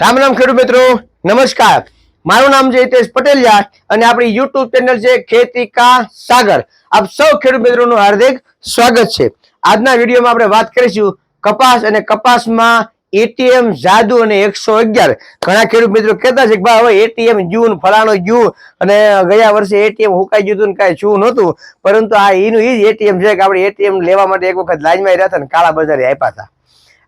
રામ રામ ખેડૂત મિત્રો, નમસ્કાર. મારું નામ છે હિતેશ પટેલિયા અને આપણી યુટ્યુબ ચેનલ છે ખેતી કા સાગર. આપ સૌ ખેડૂત મિત્રોનું હાર્દિક સ્વાગત છે. આજના વિડીયોમાં આપણે વાત કરીશું કપાસ અને કપાસમાં એટીએમ જાદુ અને એકસો અગિયાર. ઘણા ખેડૂત મિત્રો કહેતા છે કે ભાઈ, હવે એટીએમ જૂન, ફલાણો જૂન અને ગયા વર્ષે એટીએમ હુકાઈ ગયું હતું કઈ શું નહોતું. પરંતુ આ એનું એ જ એટીએમ છે કે આપણે એટીએમ લેવા માટે એક વખત લાઈનમાં રહ્યા હતા ને કાળા બજારે આપ્યા હતા.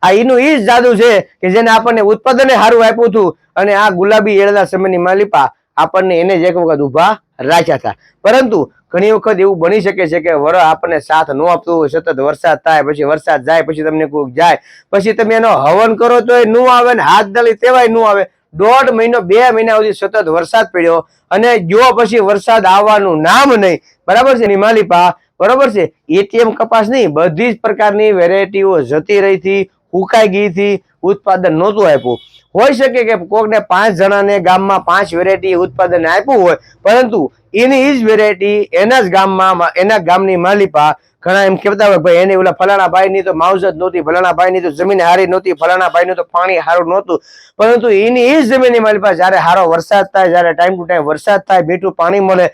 આ એનું ઈ જ જાદુ છે કે જેને આપણને ઉત્પાદને સારું આપ્યું હતું અને આ ગુલાબી એળના સમયની માલિપા આપણને એને જ એક વખત ઊભા રાખ્યા હતા. પરંતુ ઘણી વખત એવું બની શકે છે કે વર આપણને સાથ ન આપતું હોય, સતત વરસાદ થાય, પછી વરસાદ જાય, પછી તમને કોઈક જાય, પછી તમે એનો હવન કરો તો એ ન આવે ને હાથ દલી તેવાય ન આવે. દોઢ મહિનો, બે મહિના સુધી સતત વરસાદ પડ્યો અને જો પછી વરસાદ આવવાનું નામ નહીં, બરાબર છે? નિમાલિપા બરોબર છે? એટીએમ કપાસ નહીં, બધી જ પ્રકારની વેરાયટીઓ જતી રહી હતી. ઉકાઈ ગઈ ઉત્પાદન નહોતું આપ્યું. હોઈ શકે કે કોકને પાંચ જણાને ગામમાં પાંચ વેરાયટી ઉત્પાદન આપ્યું હોય, પરંતુ એની ઈ જ વેરાયટી એના જ ગામમાં, એના ગામની માલિપા ઘણા એમ કહેતા હોય ભાઈ એને ઓલા ફલાણા ભાઈની તો માવજત નહોતી, ફલાણા ભાઈની તો જમીન હારી નહોતી, ફલાણા ભાઈનું તો પાણી સારું નહોતું. પરંતુ એની એ જ જમીનની માલિપા જ્યારે સારો વરસાદ થાય, જ્યારે ટાઈમ ટુ ટાઈમ વરસાદ થાય મીઠું પાણી મળે,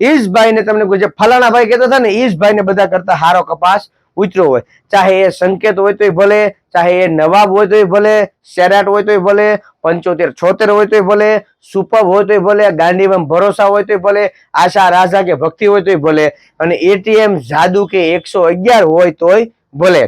એ જ ભાઈને તમને જે ફલાણા ભાઈ કહેતા હતા ને, એ જ ભાઈને બધા કરતા સારો કપાસ ઉતર્યો હોય. ચાહે એ સંકેત હોય તોય ભલે ચાહે એ નવાબ હોય તોય ભલે, સેરાટ હોય તોય ભલે, પંચોતેર, છોતેર હોય તોય ભલે સુપર હોય તોય ભલે ગાંધીમાં ભરોસા હોય તોય ભલે, આશા, રાજા કે ભક્તિ હોય તોય ભલે, અને એટીએમ જાદુ કે એકસો અગિયાર હોય તોય ભલે.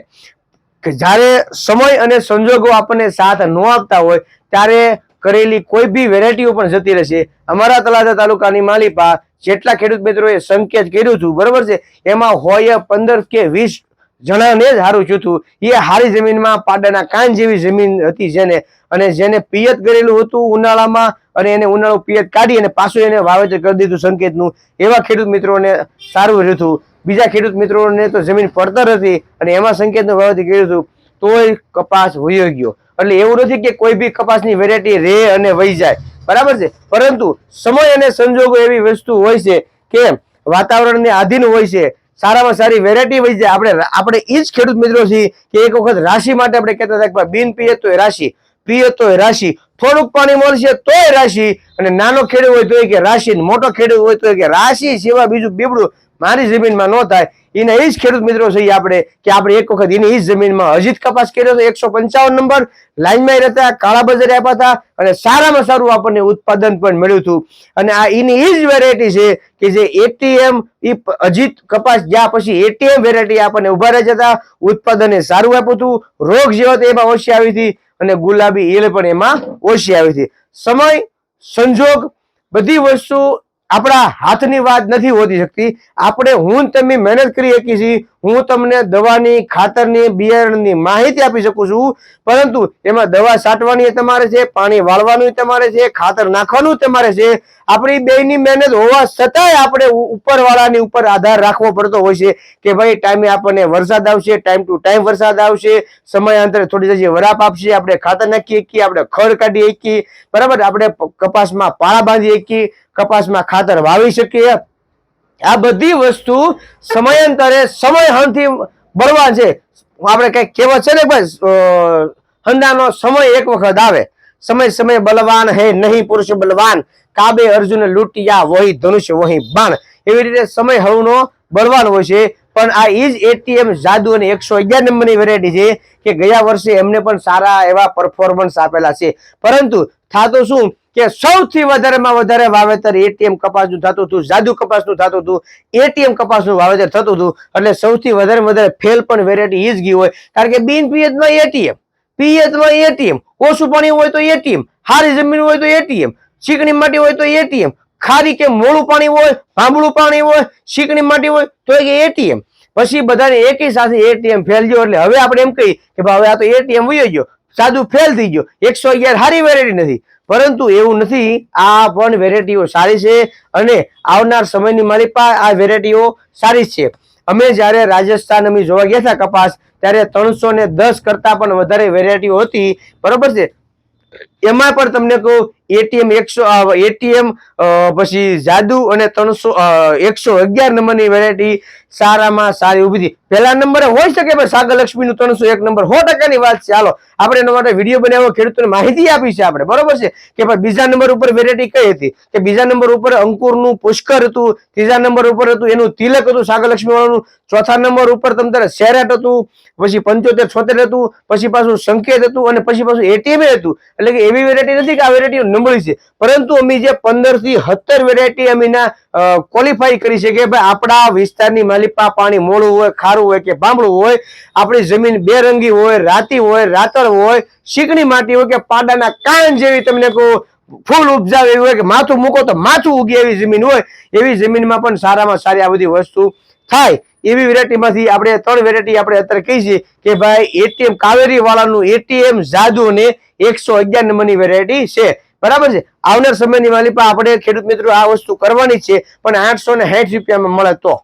જ્યારે સમય અને સંજોગો આપણને સાથ ન આપતા હોય, ત્યારે કરેલી કોઈ બી વેરાયટીઓ પણ જતી રહેશે. અમારા તળાજા તાલુકાની માલિપા જેટલા ખેડૂત મિત્રોએ સંકેત કર્યું હતું બરોબર છે? એમાં હોય પંદર કે વીસ જણાને જ હારું ચૂતું એ હારી જમીનમાં પાડાના કાન જેવી જમીન હતી જેને, અને જેને પિયત કરેલું હતું ઉનાળામાં, અને એને ઉનાળુ પિયત કાઢી અને પાછું એને વાવેતર કરી દીધું સંકેતનું. એવા ખેડૂત મિત્રોને સારું રહ્યું બીજા ખેડૂત મિત્રોને તો જમીન પડતર હતી અને એમાં સંકેતનું વાવેતર કર્યું હતું. તોય કપાસ વયો ગયો. એટલે એવું નથી કે કોઈ બી કપાસની વેરાયટી રે અને વહી જાય. બરાબર છે? પરંતુ સમય અને સંજોગો એવી વસ્તુ હોય છે કે વાતાવરણને આધીન હોય છે. સારામાં સારી વેરાયટી વહી જાય આપણે આપણે એ જ ખેડૂત મિત્રો છીએ કે એક વખત રાશિ માટે આપણે કહેતા હતા કે બિન પીએ તો એ રાશિ પીએ તો એ રાશિ. થોડુંક પાણી મળશે તોય રાશિ અને નાનો ખેડૂત હોય તો કે રાશિ મોટો ખેડૂત હોય તો કે રાશિ સિવાય બીજું બીબડું મારી જમીનમાં ન થાય. એને એ જ ખેડૂત મિત્રો છે આપણે કે આપણે એક વખત એની એ જ જમીનમાં અજીત કપાસ કર્યો હતો એકસો પંચાવન નંબર. લાઈનમાં રહેતા, કાળા બજારે આપ્યા હતા અને સારામાં સારું આપણને ઉત્પાદન પણ મળ્યું હતું. અને આ એની એ જ વેરાયટી છે કે જે એટીએમ એ અજીત કપાસ જ્યાં પછી એટીએમ વેરાયટી આપણને ઊભા હતા જતા એ સારું આપ્યું હતું. રોગ જેવા એમાં ઓછી આવી હતી અને ગુલાબી ઈલ પણ એમાં ઓછી આવી હતી. સમય, સંજોગ, બધી વસ્તુ આપણા હાથની વાત નથી હોતી શકતી. આપણે હું તમે મહેનત કરી શકીએ છીએ હું તમને દવાની ખાતરની, બિયારણની માહિતી આપી શકું છું. પરંતુ એમાં દવા છાંટવાની તમારે છે, પાણી વાળવાનું તમારે છે, ખાતર નાખવાનું તમારે છે. આપણી બેની મહેનત હોવા છતાંય આપણે ઉપરવાળાની ઉપર આધાર રાખવો પડતો હોય છે કે ભાઈ ટાઈમે આપણને વરસાદ આવશે, ટાઈમ ટુ ટાઈમ વરસાદ આવશે, સમયાંતરે થોડી જશે વરાપ આપશે, આપણે ખાતર નાખી શકીએ આપણે ખડ કાઢી શકીએ બરાબર? આપણે કપાસમાં પાળા બાંધી શકીએ કપાસમાં ખાતર વાવી શકીએ. આ બધી વસ્તુ સમયાંતરે સમય હણથી બળવાન છે. આપણે કંઈક કહેવત છે ને ભાઈ હંદાનો સમય એક વખત આવે. સમય સમય બલવાન હે નહીં પુરુષ બલવાન. કાબે અર્જુન લૂંટિયા વહી ધનુષ્ય વહી બાણ. એવી રીતે સમય હળનો બળવાન હોય છે. પણ આ ઇજ એટીએમ જાદુ અને એકસો અગિયાર નંબરની વેરાયટી છે કે ગયા વર્ષે એમને પણ સારા એવા પરફોર્મન્સ આપેલા છે. પરંતુ થાતો શું? કે સૌથી વધારેમાં વધારે વાવેતર એટીએમ કપાસનું થતું હતું, જાદુ કપાસનું થતું હતું, એટીએમ કપાસનું વાવેતર થતું હતું, એટલે સૌથી વધારે વધારે ફેલ પણ વેરાયટી ઈ ગઈ હોય. કારણ કે બિન પિયતમાં એટીએમ પિયતમાં એટીએમ, ઓછું પાણી હોય તો એટીએમ, હારી જમીન હોય તો એટીએમ, ચીકણી માટી હોય તો એટીએમ, ખારી કે મોળું પાણી હોય ભાંબળું પાણી હોય, ચીકણી માટી હોય, તો એટીએમ. પછી બધાને એકી સાથે એટીએમ ફેલ ગયો એટલે હવે આપણે એમ કહીએ કે ભાઈ હવે આ તો એટીએમ વયો ગયો સાદું ફેલ થઈ ગયો, એકસો અગિયાર સારી વેરાયટી નથી. પરંતુ એવું નથી, આ પણ વેરાયટીઓ સારી છે અને આવનાર સમયની મારી પાસે આ વેરાયટીઓ સારી છે. અમે જ્યારે રાજસ્થાન અમે જોવા ગયા હતા કપાસ, ત્યારે ત્રણસો ને દસ કરતા પણ વધારે વેરાયટીઓ હતી. બરોબર છે? એમાં પણ તમને કહું, એટીએમ એકસો એટીએમ પછી જાદુ અને ત્રણસો એકસો અગિયાર નંબરની વેરાયટી સારામાં સારી ઊભી પહેલા નંબરે હોઈ શકે પણ સાગર લક્ષ્મીનું ત્રણસો એક નંબર સો ટકાની વાત છે. ચાલો આપણે એના માટે વીડિયો બનાવ્યો, ખેડૂતોને માહિતી આપી છે આપણે. બરોબર છે? કે ભાઈ બીજા નંબર ઉપર વેરાયટી કઈ હતી? કે બીજા નંબર ઉપર અંકુરનું પુષ્કર હતું, ત્રીજા નંબર ઉપર હતું, એનું તિલક હતું સાગર લક્ષ્મીવાળાનું ચોથા નંબર ઉપર તમને સેરેટ હતું, પછી પંચોતેર છોતેર હતું, પછી પાછું સંકેત હતું, અને પછી પાછું એટીએમ હતું. એટલે કે એવી વેરાયટી નથી કે આ વેરાયટી નબળી છે. પરંતુ અમે જે પંદરથી સત્તર વેરાયટી અમે ક્વોલિફાઈ કરી છે કે ભાઈ આપણા વિસ્તારની માલિપા પાણી મોડું હોય, ખારું હોય કે ભાંભળું હોય, આપણી જમીન બેરંગી હોય, રાતી હોય, રાતળ હોય શીકણી માટી હોય કે પાડાના કાન જેવી તમને કહું ફૂલ ઉપજાવે એવી હોય કે માથું મૂકો તો માથું ઉગે એવી જમીન હોય. એવી જમીનમાં પણ સારામાં સારી આ બધી વસ્તુ થાય. એવી વેરાયટીમાંથી આપણે ત્રણ વેરાયટી આપણે અત્યારે કહી છે કે ભાઈ એટીએમ કાવેરી વાળાનું એટીએમ જાદુ અને એકસો અગિયાર નંબરની વેરાયટી છે. બરાબર છે? આવનાર સમયની માલિપા આપણે ખેડૂત મિત્રો આ વસ્તુ કરવાની છે, પણ આઠસો ને સાઠ રૂપિયામાં મળે તો.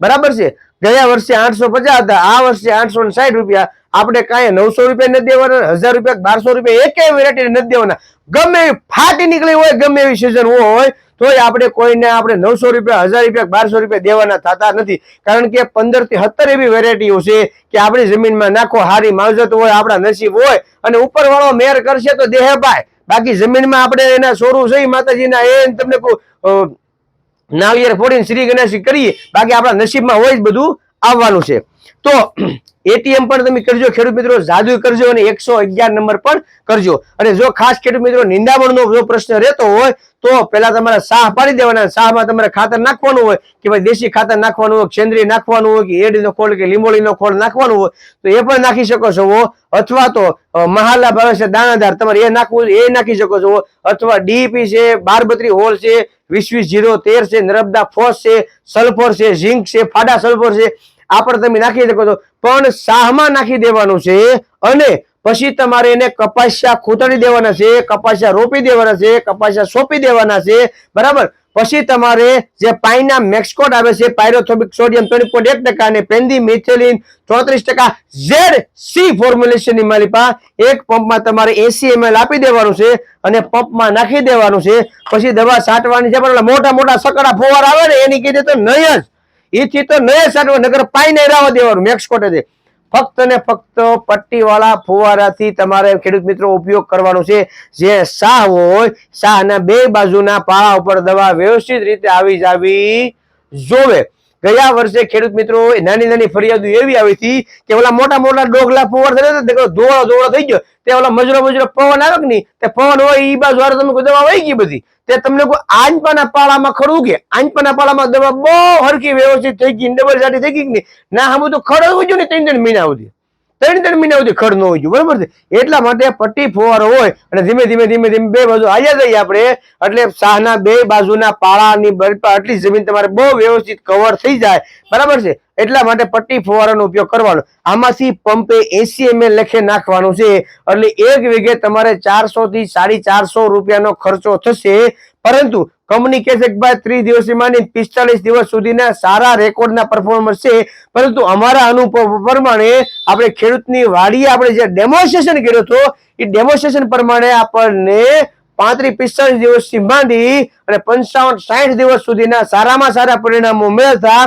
બરાબર છે? ગયા વર્ષે આઠસો પચાસ હતા, આ વર્ષે આઠસો ને સાઠ રૂપિયા. આપણે કાંઈ નવસો રૂપિયા નથી દેવાના, હજાર રૂપિયા બારસો રૂપિયા એક વેરાયટી નથી દેવાના. ગમે એવી ફાટી નીકળી હોય, ગમે એવી સિઝન હોય તોય આપણે કોઈને આપણે નવસો રૂપિયા, હજાર રૂપિયા, બારસો રૂપિયા દેવાના થતા નથી. કારણ કે પંદરથી સત્તર એવી વેરાયટીઓ છે કે આપણી જમીનમાં નાખો હારી માવજત હોય, આપણા નસીબ હોય અને ઉપરવાળો મેર કરશે તો દેહ પાય. બાકી જમીનમાં આપણે એના સોરું છે માતાજીના એ તમને નાળિયેર ફોડીને શ્રી ગણેશ કરીએ. બાકી આપણા નસીબમાં હોય જ બધું આવવાનું છે. તો એટીએમ પણ તમે કરજો, ખેડૂત મિત્રો જાદુ કરજો અને એકસો નંબર પણ કરજો. અને જો ખાસ ખેડૂત મિત્રો, નિંદામણનો જો પ્રશ્ન રહેતો હોય, તો પહેલા તમારે સાહ પાડી દેવાના સાહમાં તમારે ખાતર નાખવાનું હોય કે ભાઈ દેશી ખાતર નાખવાનું હોય સેન્દ્રીય નાખવાનું હોય કે એડીનો ખોળ કે લીંબોળીનો ખોળ નાખવાનું હોય, તો એ પણ નાખી શકો છો અથવા તો મહાલા ભાવે છે દાણાદાર, તમારે એ નાખવું, એ નાખી શકો છો અથવા ડીપી છે, બારબત્રી હોલ છે, વીસ વીસ જીરો તેર છે, નર્મદા ફોસ છે, સલ્ફર છે, ઝીંક છે, ફાડા સલ્ફર છે આ પણ તમે નાખી શકો છો. પણ શાહમાં નાખી દેવાનું છે અને પછી તમારે એને કપાસિયા ખૂતડી દેવાના છે, કપાસિયા રોપી દેવાના છે, કપાસિયા સોંપી દેવાના છે. બરાબર? પછી તમારે જે પાઈના મેક્સકોટ આવે છે, પાયરોથોબિક સોડિયમ ત્રણ પોઈન્ટ એક ટકા અને પેન્દી મિથેલિન ચોત્રીસ ટકા. ઝેડ સી ફોર્મ્યુલેશનની માલિપા એક પંપમાં તમારે એસી એમએલ આપી દેવાનું છે અને પંપમાં નાખી દેવાનું છે. પછી દવા છાંટવાની છે પણ મોટા મોટા સકડા ફુવાર આવે ને, એની કીધે તો નહીં જ. એથી તો નહીં છાંટવા નગર પાઈને રાવા દેવાનું, મેક્સકોટે છે ફક્ત ને ફક્ત પટ્ટીવાળા ફુવારાથી તમારે ખેડૂત મિત્રો ઉપયોગ કરવાનો છે. જે શાહ હોય, શાહના બે બાજુના પાળા ઉપર દવા વ્યવસ્થિત રીતે આવી જાવી જોવે. ગયા વર્ષે ખેડૂત મિત્રો નાની નાની ફરિયાદો એવી આવી હતી કે ઓલા મોટા મોટા ડોગલા પવન થયા ધોળો ધોળો થઈ ગયો. તે ઓલા મજરો મજરો પવન આવે કે નહીં તે પવન હોય ઈ બાજુ હારે તમે દવા વહી ગઈ બધી. તે તમને કોઈ આંચપાના પાળામાં ખરું કે? આંચપાના પાળામાં દવા બહુ હરકી વ્યવસ્થિત થઈ ગઈ ડબલ સાટી થઈ ગઈ કે નહીં? ના હમું તો ખરું ગયું ને, ત્રણ ત્રણ મહિના સુધી. ત્રણ ત્રણ મહિના સુધી ખડ ન હોય ગયું, બરોબર છે? એટલા માટે પટ્ટી ફુવારો હોય અને ધીમે ધીમે ધીમે ધીમે બે બાજુ આવ્યા જઈએ આપણે. એટલે શાહના બે બાજુના પાળાની આટલી જમીન તમારે બહુ વ્યવસ્થિત કવર થઈ જાય. બરાબર છે? એટલા માટે પટ્ટી ફુવારાનો ઉપયોગ કરવાનો. આમાંથી પંપે એસી એમએલ લખે નાખવાનું છે. એટલે એક વીઘે તમારે ચારસો થી સાડી ચારસો રૂપિયાનો ખર્ચો થશે. પરંતુ કંપની કહે છે કે ભાઈ ત્રીસ દિવસથી માંડી પિસ્તાલીસ દિવસ સુધીના સારા રેકોર્ડના પરફોર્મન્સ છે. પરંતુ અમારા અનુભવ પ્રમાણે આપણે ખેડૂતની વાડીએ આપણે જે ડેમોન્સ્ટ્રેશન કર્યો હતો, એ ડેમોન્સ્ટ્રેશન પ્રમાણે આપણને પાંત્રીસ પિસ્તાલીસ દિવસથી માંડી અને પંચાવન સાઠ દિવસ સુધીના સારામાં સારા પરિણામો મેળવતા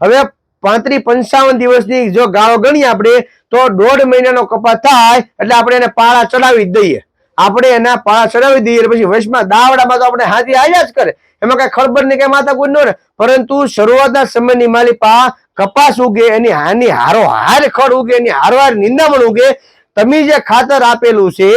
હવે પાંત્રીસ પંચાવન દિવસની જો ગાળો ગણીએ આપણે, તો દોઢ મહિનાનો કપાસ થાય, એટલે આપણે એને પાળા ચડાવી દઈએ. આપણે એના પાળા ચડાવી દઈએ પછી વર્ષમાં દાવડામાં તો આપણે હાથી આવ્યા જ કરે. એમાં કઈ ખબર ને કઈ માથા કોઈ ન પરંતુ શરૂઆતના સમયની માલિપા કપાસ ઉગે, એની હાની હારો હાર ખડ ઉગે, એની હારવાર નિંદામણ ઉગે. તમે જે ખાતર આપેલું છે,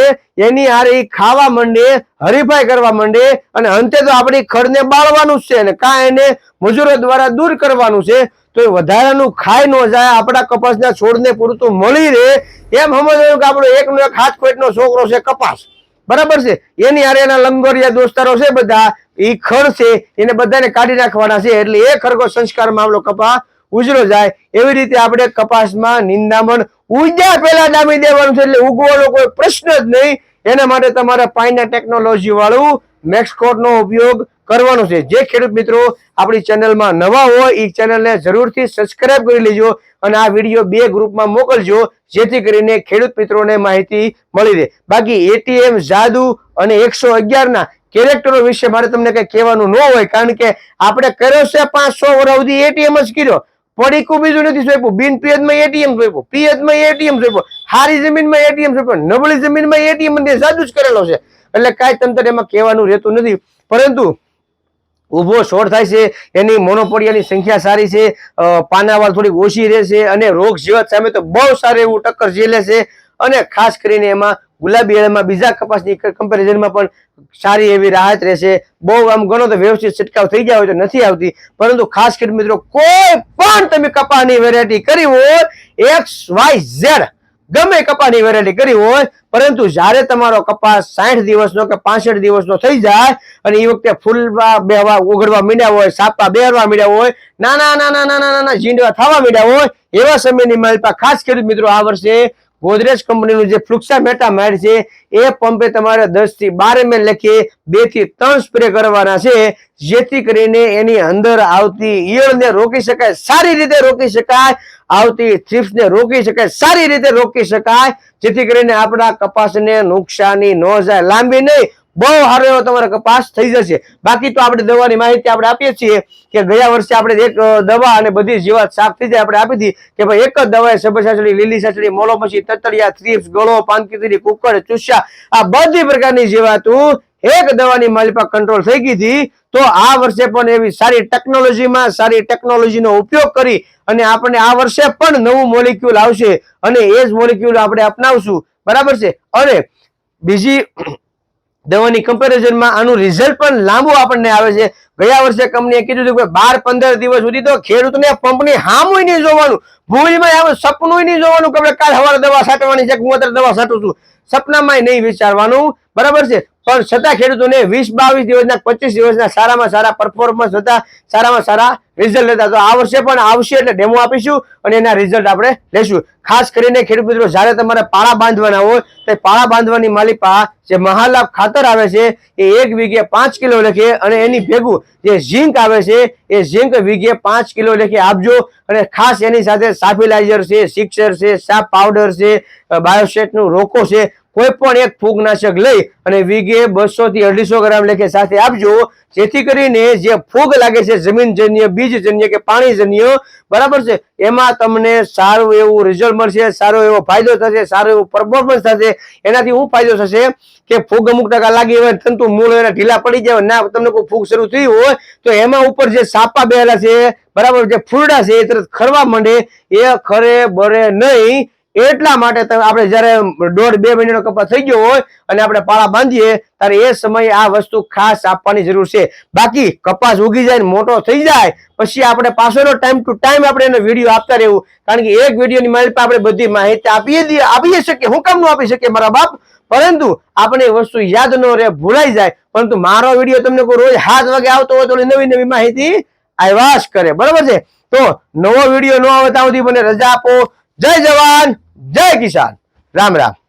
એની હારે ખાવા માંડે, હરીફાઈ કરવા માંડે, અને અંતે તો આપણી ખડને બાળવાનું છે, અને કાં એને મજૂરો દ્વારા દૂર કરવાનું છે. તો એ વધારાનું ખાઈ ન જાય, આપણા કપાસના છોડને પૂરતું મળી રહે, એમ સમજવાનું કે આપણો એકનો એક હાથ કોઈટનો છોકરો છે કપાસ. બરાબર છે? એની હારે એના લંગોરિયા દોસ્તારો છે બધા એ ખડ છે, એને બધાને કાઢી નાખવાના છે, એટલે એ ખરગો સંસ્કારમાં આપણો કપા ઉજરો જાય. એવી રીતે આપણે કપાસમાં નિંદામણ ઉજ્યા પહેલા ડામી દેવાનું છે, એટલે ઉગવાનો કોઈ પ્રશ્ન જ નહીં. એના માટે તમારે પાઈના ટેકનોલોજી વાળું મેક્સકોટ નો ઉપયોગ કરવાનું છે. જે ખેડૂત મિત્રો આપણી ચેનલમાં નવા હોય એ ચેનલને જરૂરથી સબસ્ક્રાઇબ કરી લેજો અને આ વીડિયો બે ગ્રુપમાં મોકલજો, જેથી કરીને ખેડૂત મિત્રોને માહિતી મળી રહે. બાકી એટીએમ, જાદુ અને એકસો અગિયારના કેરેક્ટરો વિશે મારે તમને કઈ કહેવાનું ન હોય, કારણ કે આપણે કર્યો છે પાંચસો વર્ષ સુધી એટીએમ જ કર્યો. પડીકું બીજું નથી સોંપ્યું. બિન પિયતમાં એટીએમ સોંપ્યું. પિયતમાં એટીએમ સોંપ્યું. હારી જમીનમાં એટીએમ સોંપ્યું. નબળી જમીનમાં એટીએમ જાદુ જ કરેલો છે. એટલે કાંઈ તંત્ર એમાં કહેવાનું રહેતું નથી. પરંતુ ઊભો છોડ થાય છે, એની મોનોપોડિયાની સંખ્યા સારી છે પાનાવાળ થોડીક ઓછી રહેશે અને રોગ જીવત સામે તો બહુ સારું એવું ટક્કર ઝીલે છે અને ખાસ કરીને એમાં ગુલાબી એળમાં બીજા કપાસની કમ્પેરિઝનમાં પણ સારી એવી રાહત રહેશે બહુ આમ ગણો તો વ્યવસ્થિત છંટકાવ થઈ ગયા હોય તો નથી આવતી. પરંતુ ખાસ કરીને મિત્રો, કોઈ પણ તમે કપાસની વેરાયટી કરી હોય, એક્સ વાય ઝેડ ગમે કપાની વેરાયટી કરી હોય, પરંતુ જ્યારે તમારો કપાસ સાઠ દિવસનો કે પાસઠ દિવસનો થઈ જાય અને એ વખતે ફૂલવા, બેહવા, ઉઘડવા મીડ્યા હોય, સાપા બેહરવા મીડ્યા હોય, નાના નાના નાના નાના ઝીંડવા થવા મીડ્યા હોય, એવા સમયની માલપા ખાસ ખેડૂત મિત્રો આ વર્ષે ગોદરેજ કંપનીનું જે ફ્લુક્સા મેટામાઇડ છે, એ પંપે તમારે દસથી બાર એમએલ લખી બેથી ત્રણ સ્પ્રે કરવાના છે, જેથી કરીને એની અંદર આવતી ઈયળને રોકી શકાય, સારી રીતે રોકી શકાય, આવતી થ્રીપ્સને રોકી શકાય, સારી રીતે રોકી શકાય, જેથી કરીને આપણા કપાસને નુકસાની ન જાય, લાંબી નહીં બહુ સારો એવો તમારો કપાસ થઈ જશે. બાકી તો આપણે દવાની માહિતી આપણે આપીએ છીએ કે ગયા વર્ષે આપણે એક દવા અને બધી જીવાત સાફ થઈ જાય આપણે આપી હતી કે ભાઈ એક જ દવાએ સબર લીલી સાચડી મોલો પછી તતડિયા, થ્રીપ્સ, ગળો પાનકીતરી કુકર ચુસ્યા, આ બધી પ્રકારની જીવાતું એક દવાની માલિપા કંટ્રોલ થઈ ગઈ હતી. તો આ વર્ષે પણ એવી સારી ટેકનોલોજીમાં સારી ટેકનોલોજીનો ઉપયોગ કરી અને આપણે આ વર્ષે પણ નવું મોલિક્યુલ આવશે અને એ જ મોલિક્યુલ આપણે અપનાવશું. બરાબર છે? અને બીજી દવાની કમ્પેરિઝનમાં આનું રિઝલ્ટ પણ લાંબુ આપણને આવે છે. ગયા વર્ષે કંપનીએ કીધું હતું કે બાર પંદર દિવસ સુધી તો ખેડૂતને પંપની હામું નહીં જોવાનું. ભૂલમાં આવે સપનું નહીં જોવાનું કે આપણે કાલ સવારે દવા છાંટવાની છે હું અત્યારે દવા છાંટું છું. સપનામાં નહીં વિચારવાનું. બરાબર છે? પણ છતાં ખેડૂતોને વીસ, બાવીસ દિવસના, પચીસ દિવસના સારામાં સારા પરફોર્મન્સ હતા, સારામાં સારા રિઝલ્ટ હતા. તો આ વર્ષે પણ આવશે એટલે ડેમો આપીશું અને એના રિઝલ્ટ આપણે લેશું. ખાસ કરીને ખેડૂત મિત્રો, જ્યારે તમારે પાળા બાંધવાના હોય, તો પાળા બાંધવાની માલિપા જે મહાલાભ ખાતર આવે છે, એ એક વીઘે પાંચ કિલો લેખે અને એની ભેગું જે ઝીંક આવે છે, એ ઝીંક વીઘે પાંચ કિલો લેખે આપજો. અને ખાસ એની સાથે સાફિલાઇઝર છે સિક્સર છે સાપ પાવડર છે બાયોસેટનું રોકો છે. કોઈ પણ એક ફૂગનાશક લઈ અને વીઘે બસો થી અઢીસો ગ્રામ લેખે સાથે આપજો. જેથી કરીને જે ફૂગ લાગે છે, જમીનજન્ય, બીજજન્ય કે પાણીજન્ય, બરાબર છે? એમાં તમને સારું એવું રિઝલ્ટ મળશે, સારો એવો ફાયદો થશે, સારો એવો પરફોર્મન્સ થશે. એનાથી શું ફાયદો થશે કે ફૂગ અમુક ટકા લાગી હોય, તંતુ મૂળ એના ઢીલા પડી જાય ના, તમને કોઈ ફૂગ શરૂ થઈ હોય, તો એમાં ઉપર જે સાપા બેહેલા છે, બરાબર, જે ફૂરડા છે, એ તરત ખરવા માંડે. એ ખરે બરે નહીં. એટલા માટે આપણે જયારે દોઢ બે મહિનાનો કપાસ થઈ ગયો હોય અને આપણે પાળા બાંધીએ, ત્યારે એ સમયે આ વસ્તુ ખાસ આપવાની જરૂર છે. બાકી કપાસ ઉગી જાય મોટો થઈ જાય, પછી આપણે પાછળનો ટાઈમ ટુ ટાઈમ આપણે એનો વીડિયો આપતા રહેવું. કારણ કે એક વિડીયોની માહિતી આપણે બધી માહિતી આપીએ આપીએ શકીએ હું કામ ન આપી શકીએ મારા બાપ. પરંતુ આપણે વસ્તુ યાદ ન રહે, ભૂલાઈ જાય. પરંતુ મારો વીડિયો તમને કોઈ રોજ હાથ વાગે આવતો હોય તો નવી નવી માહિતી આવ્યા કરે. બરાબર છે? તો નવો વીડિયો ન આવે ત્યાં સુધી મને રજા આપો. જય જવાન! જય કિસાન. રામ રામ.